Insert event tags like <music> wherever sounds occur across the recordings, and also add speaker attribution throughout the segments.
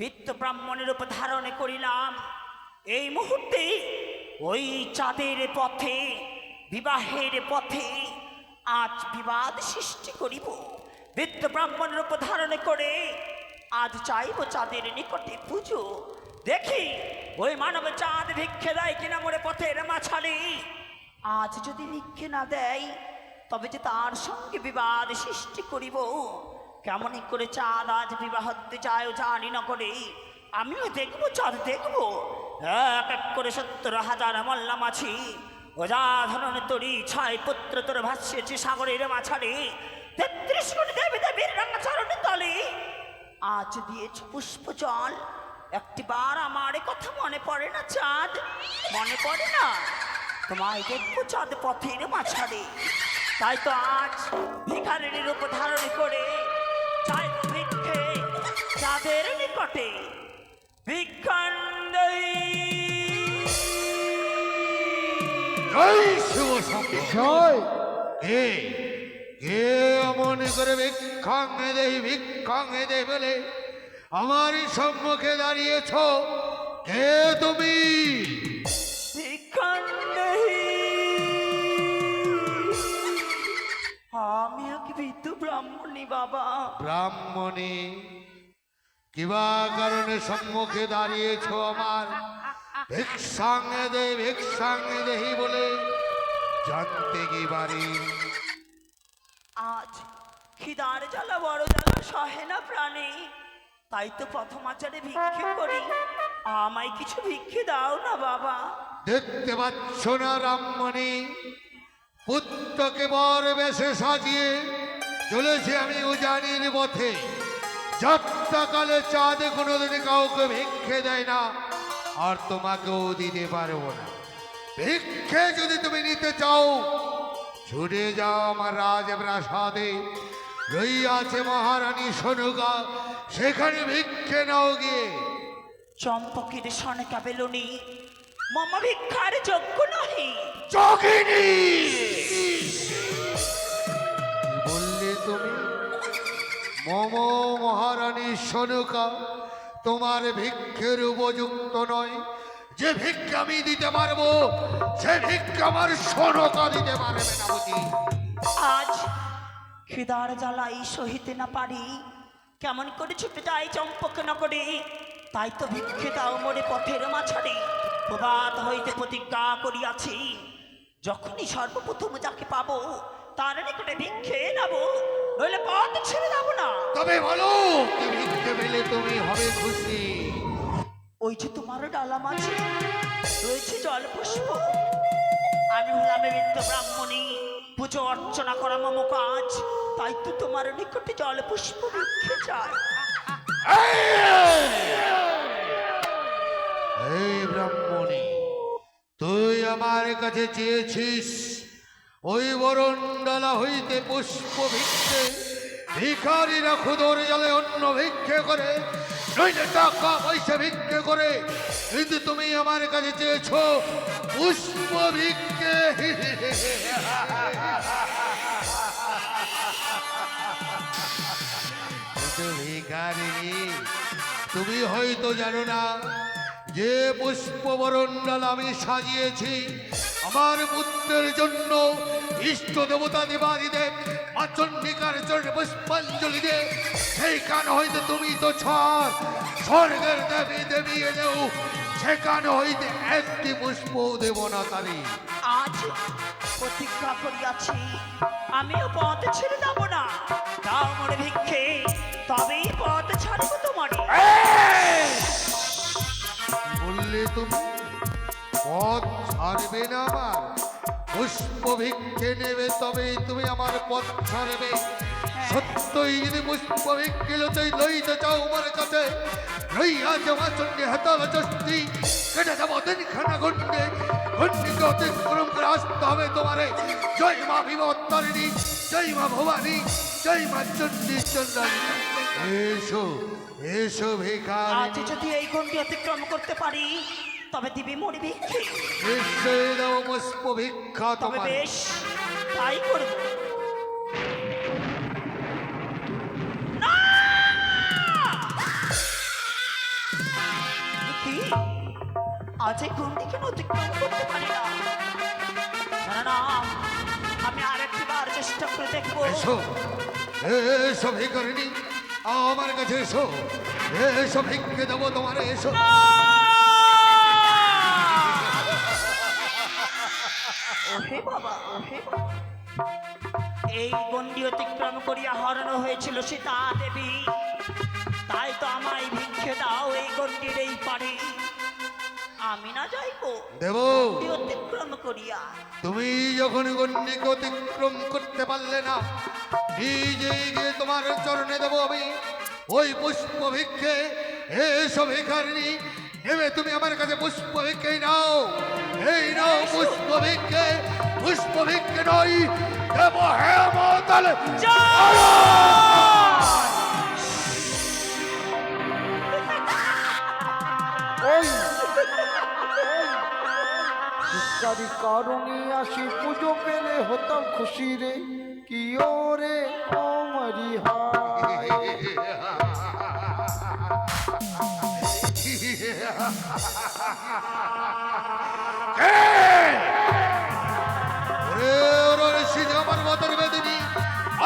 Speaker 1: বিত্ত ব্রাহ্মণের উপর ধারণ করিলাম। এই মুহূর্তে ওই চাঁদের পথে, বিবাহের পথে আজ বিবাদ সৃষ্টি করিব। বিত্ত ব্রাহ্মণের উপর ধারণ করে আজ চাইব চাঁদের নিকটে পুজো। দেখি, ওই মানব চাঁদ ভিক্ষে দেয় কিনা মোরে পথের মাছালি আজ যদি ভিক্ষে না দেয়, তবে যে তার সঙ্গে বিবাদ সৃষ্টি করিব। কেমনই করে চাঁদ আজ বিবাহ দিতে চায় জানি না করে। আমিও দেখব, চাঁদ দেখব। এক এক করে সত্তর হাজার মল্লা মাছি অজাধরণ তরি, ছয় পুত্র তোর ভাসিয়েছি সাগরের মাছারে তেত্রিশ কোটি দেবী দেবীর রাঙাচরণ তলে। আজ দিয়েছ পুষ্প জল। একটিবার আমার কথা মনে পড়ে না, চাঁদ? মনে পড়ে না? তোমায় দেখব চাঁদ পথের মাঝারে। তাই তো আজ ভিখারির রূপ ধারণ করে চাঁদের নিকটে।
Speaker 2: কে কে মনে করে ভিক্ষাং দেই ভিক্ষাং দে বলে আমার সম্মুখে দাঁড়িয়েছ? কে তুমি?
Speaker 1: আমি এক বিদ্যু ব্রাহ্মণী বাবা।
Speaker 2: ব্রাহ্মণী? কিবা কারণে সম্মুখে দাঁড়িয়েছ আমার? ভিক্ষাং দে ভিক্ষাং দেহি বলে জানতে কি পারি?
Speaker 1: আজ খিদার জ্বালা বড় জ্বালা সহে না প্রাণে। তাই তো প্রথম আচারে ভিক্ষে করি। আমায় কিছু ভিক্ষে দাও না বাবা।
Speaker 2: দেখতে পাচ্ছ না রামমণি পুত্রকে বর বেশে সাজিয়ে চলেছে আমি উজানির পথে। যাত্রাকালে চাঁদ কোনোদিন কাউকে ভিক্ষে দেয় না আর তোমাকেও দিতে পারব না। ভিক্ষে যদি তুমি নিতে চাও ছুটে যাও আমার রাজপ্রাসাদে। রইয়াছে মহারানী সনুকা সেখানে ভিক্ষে নাও গিয়ে।
Speaker 1: চম্পকের সনকা বেলুনি মম ভিক্ষার যোগ্য নহে।
Speaker 2: যোগিনী! বললে তুমি? মম মহারানী সনুকা, তোমার ভিক্ষের উপযুক্ত নয়। যে ভিক্ষা আমি দিতে পারব, সে ভিক্ষা আমার সনকা দিতে পারবে না, বুঝি?
Speaker 1: আজ খিদার জ্বালাই সহিতে না পারি। কেমন করে ছুটে যাই চম্পক করে তাই তো ভিক্ষে দাও মোরে পথের মাছারে প্রবাদ হইতে প্রতিজ্ঞা করিয়াছি। যখনই সর্বপ্রথম যাকে পাবো, তার নিকটে ভিক্ষে নেব। নইলে পথ ছেড়ে যাব না।
Speaker 2: তবে বলো কি ভিক্ষে পেলে তুমি হবে খুশি।
Speaker 1: ওই যে তোমার ডালা মাঝে রয়েছে জল পুষ্প আমি হলাম বিদ্য ব্রাহ্মণী পুজো অর্চনা করা মম কাজ। তাই তো তোমার নিকটে জল পুষ্প ভিক্ষে যায়
Speaker 2: এই ব্রাহ্মণী তুই আমার কাছে চেয়েছিস ওই বরণডালা হইতে পুষ্প ভিক্ষে ভিখারিরা খুদর জলে অন্য ভিক্ষে করে, নইলে টাকা পয়সা ভিক্ষে করে। কিন্তু তুমি আমার কাছে চেয়েছো পুষ্প ভিক্ষে ভিখারিনী, তুমি হয়তো জানো না যে পুষ্পবরণডাল আমি সাজিয়েছি, আমার পুত্রের জন্য ইষ্ট দেবতা দেবাদিদেব মা চণ্ডিকার চরণে পুষ্পাঞ্জলি দে। সেই কান হইতে তুমি তো ছর, স্বর্গের দেবী দেবী এলেও সেখান হইতে একটি পুষ্প দেব না তারি।
Speaker 1: আজ প্রতিজ্ঞা করিয়াছি, আমিও পথ ছেড়ে যাব না। দাও মনে ভিক্ষে, তবেই পথ ছাড়বো তোমারে
Speaker 2: তুমি। পথ ছাড়বে না আমার পুষ্প ভিক্ষে নেবে তবে তুমি আমার পথ ছাড়বে। সত্যই যদি পুষ্প ভিক্ষে লইতে লইতে চাও আমার কাছে রইয়া জমা চন্ডী হাতাল চষ্টি কেটে যাব দিনখানা গন্ডে গন্ডিকে অতিক্রম করে আসতে হবে তোমারে। জয় মা বিমত্তারিণী জয় মা ভবানী, জয় মা চণ্ডী চন্দ্রানী এসো এসো
Speaker 1: ভিখারি
Speaker 2: আজ
Speaker 1: যদি এই গণ্ডি অতিক্রম করতে পারি তবে দিবি মরবি।
Speaker 2: নিশ্চয়ই দেব পুষ্প ভিক্ষা
Speaker 1: তবে বেশ তাই করব। না! আজ এই গণ্ডি কেন অতিক্রম করতে পারি না? আমি আর একটি বার চেষ্টা করে দেখব।
Speaker 2: এসো এসো ভিখারিণী আমার কাছে এসো। এসো ভিক্ষে দেবো তোমার এসো।
Speaker 1: ওহে বাবা ওহে। এই গণ্ডি অতিক্রম করিয়া হরণ হয়েছিল সীতা দেবী তাই তো আমায় ভিক্ষে দাও এই গণ্ডির এই পারে আমি না যাইবো।
Speaker 2: দেব।
Speaker 1: অতিক্রম করিয়া।
Speaker 2: তুমি যখন গণ্ডিকে অতিক্রম করতে পারলে না নিজে গিয়ে তোমার চরণে দেবো আমি। ওই পুষ্প ভিক্ষে এসো ভিখারিনী নেবে তুমি আমার কাছে পুষ্প ভিক্ষে নাও। এই নাও পুষ্প ভিক্ষে পুষ্প ভিক্ষে নই দেব হ্যাঁ মতাল
Speaker 3: ওই ভিক্ষারি কারণে আসি, পুজো পেলে হতাম খুশি রে। কি ওরে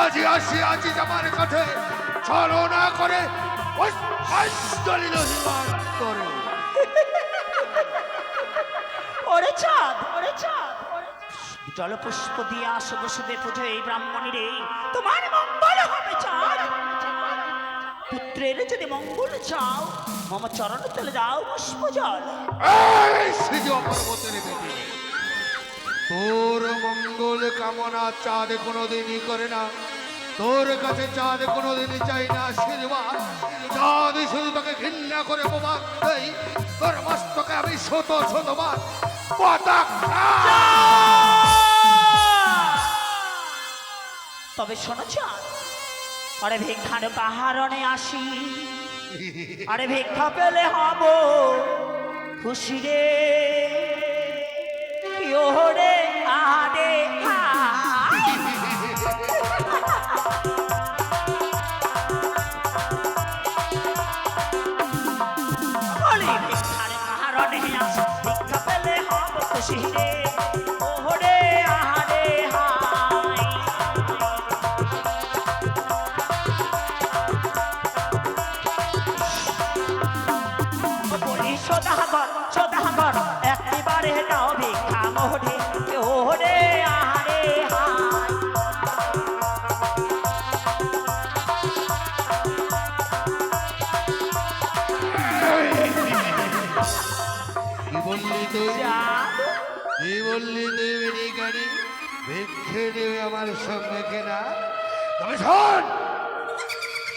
Speaker 2: আজি আসি, আজি না করে
Speaker 1: চাঁদ ওরে চাঁদ ওরে দিয়ে আসো বসুদে পুজো এই ব্রাহ্মণী রে তোমার মঙ্গল হবে চাঁদ। পুত্রের যদি মঙ্গল চাও মম চরণ চলে যাও পুষ্প জল।
Speaker 2: তোর মঙ্গল কামনা চাঁদ কোনোদিনই করে না। তোর কাছে চাঁদ কোনোদিনই চাই না আশীর্বাদ চাঁদ শুধু তোকে ঘৃণা করে প্রমাণ দেই তোর মস্তকে আমি শত শতবার
Speaker 1: তবে শোনো চাঁদ আরে ভিক্ষার কাহারণে আসি। আরে ভিক্ষা পেলে হব। খুশি রে। রে আরে হায়। হব খুশি রে ওহরে আহারে হায়। বলি সদাগর সদাগর একবারে দাও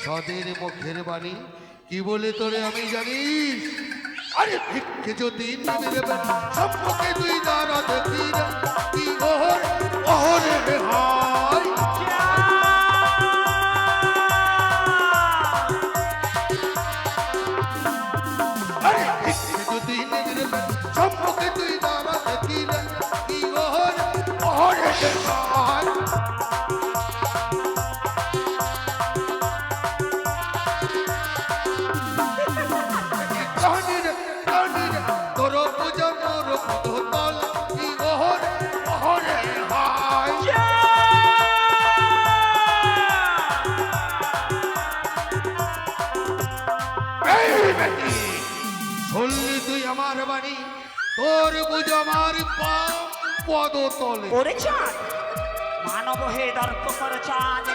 Speaker 2: সদের মুখের বাণী। কি বলে তোরে আমি জানিস আরে ভিক্ষে যদি নেমে দেবে, সম্পর্কে তুই সম্পর্কে তুই কি ওহর ওহরে বুঝ আমার পদতলে।
Speaker 1: ওরে চাঁদ মানব হে দর্প কর চাঁদ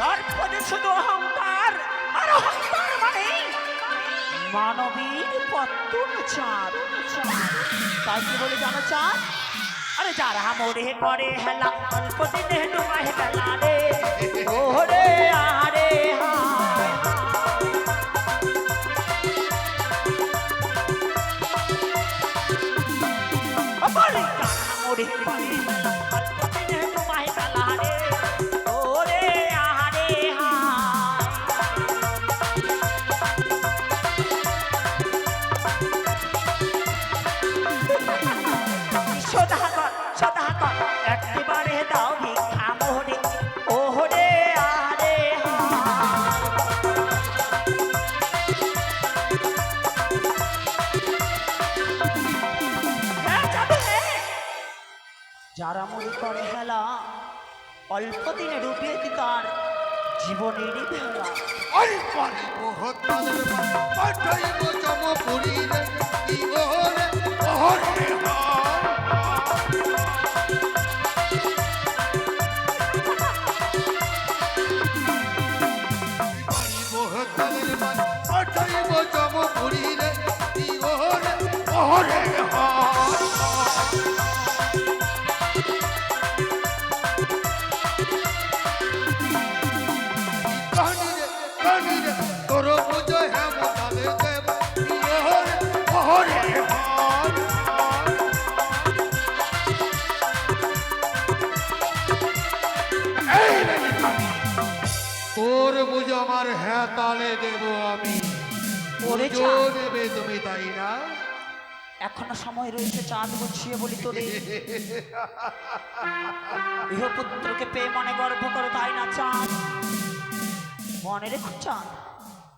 Speaker 1: দর্প যে শুধু অহংকার, আর অহংকার মানে মানবীর করে হেলা অল্প দিনে ডুবিয়ে দি তার জীবনেরই ভেলা
Speaker 2: মহত্তাদের পাঠাইব চমপুরীরে তোর পুজো আমার হ্যাঁ তালে দেব আমি। দেবে তুমি তাই না?
Speaker 1: এখনও সময় রয়েছে চাঁদ গুছিয়ে বলি তোরে <laughs> ইহপুত্রকে পেয়ে মনে গর্ব করো তাই না চাঁদ? মনে রেখো গৃহপুত্র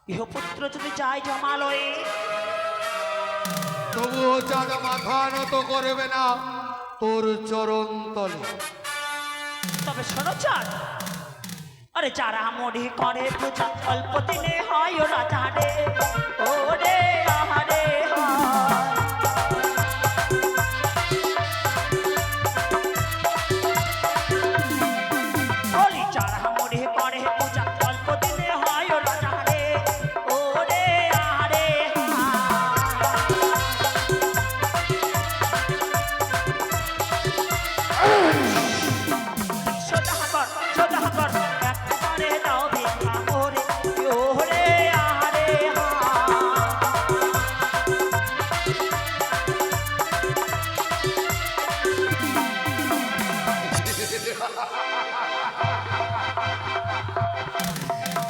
Speaker 1: ইহপুত্র যদি যায় জমালয়ে।
Speaker 2: তবুও চাঁদ মাথা নত করবে না তোর চরণ তলে।
Speaker 1: তবে শোনো চাঁদ। আরে যারা মনে করে পূজা অল্প দিনে হয় ও রাজা রে ও রে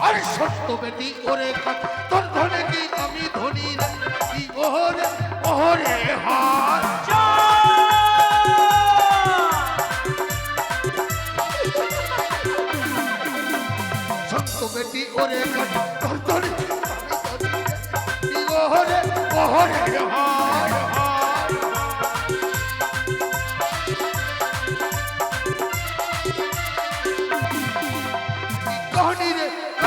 Speaker 2: আরে সত্য বেটি কাক, তোর ধনে কি আমি ধনী কি ওরে ওরে হার। সত্য বেটি ওরে তোর ধনে কি আমি ধনী রে? কি ওরে ওরে হার হার।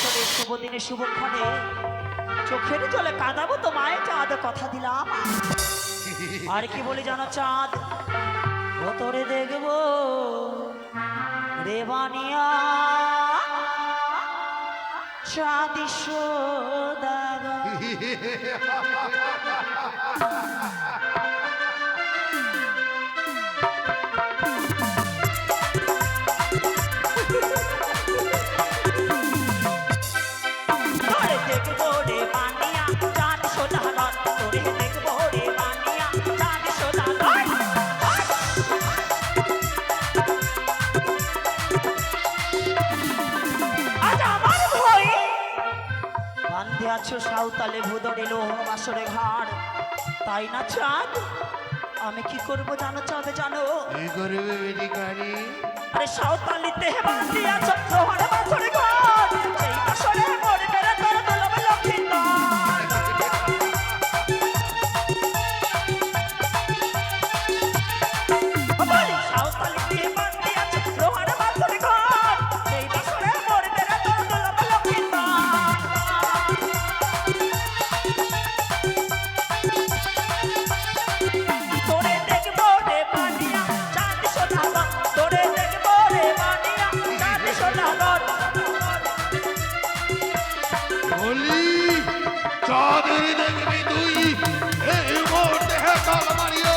Speaker 1: বাসরে শুভ দিনে শুভক্ষণে চোখের জলে কাঁদাবো তো মায়ের চাঁদ, কথা দিলাম। আর কি বলি জানো চাঁদ? ও তোরে দেখব রেবানিয়া চাঁদ সদাগর। সাঁওতালে ভুদরে বাসরে ঘাড়। তাই না চাঁদ? আমি কি করব জানো চাঁদে জানো?
Speaker 2: কি করবে
Speaker 1: আরে সাঁওতালিতে চক্র আছো
Speaker 2: হেকাল মারিও।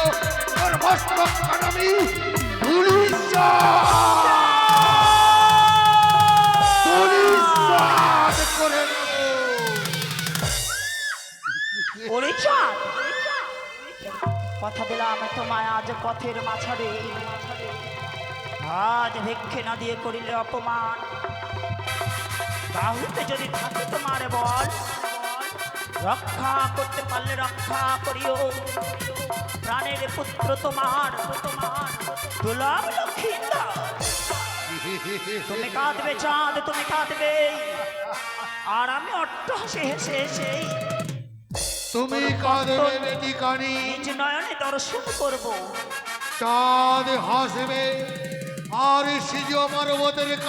Speaker 1: কথা দিলাম তোমায় আজ পথের মাঝারে আজ ভিক্ষে না দিয়ে করিলে অপমান বাহুতে যদি থাকে তোমার বল রক্ষা করতে পারলে রক্ষা করিও। প্রাণের পুত্র তোমার তোমার। দুলাভ তুমি কাঁদবে চাঁদ তুমি কাঁদবে। আর আমি অট্ট হেসে হেসে হেসে।
Speaker 2: তুমি কাঁদবে বেটি কানি
Speaker 1: নিজ নয়নে দর্শন করব।
Speaker 2: চাঁদ হাসবে আর সিজো পর্বতের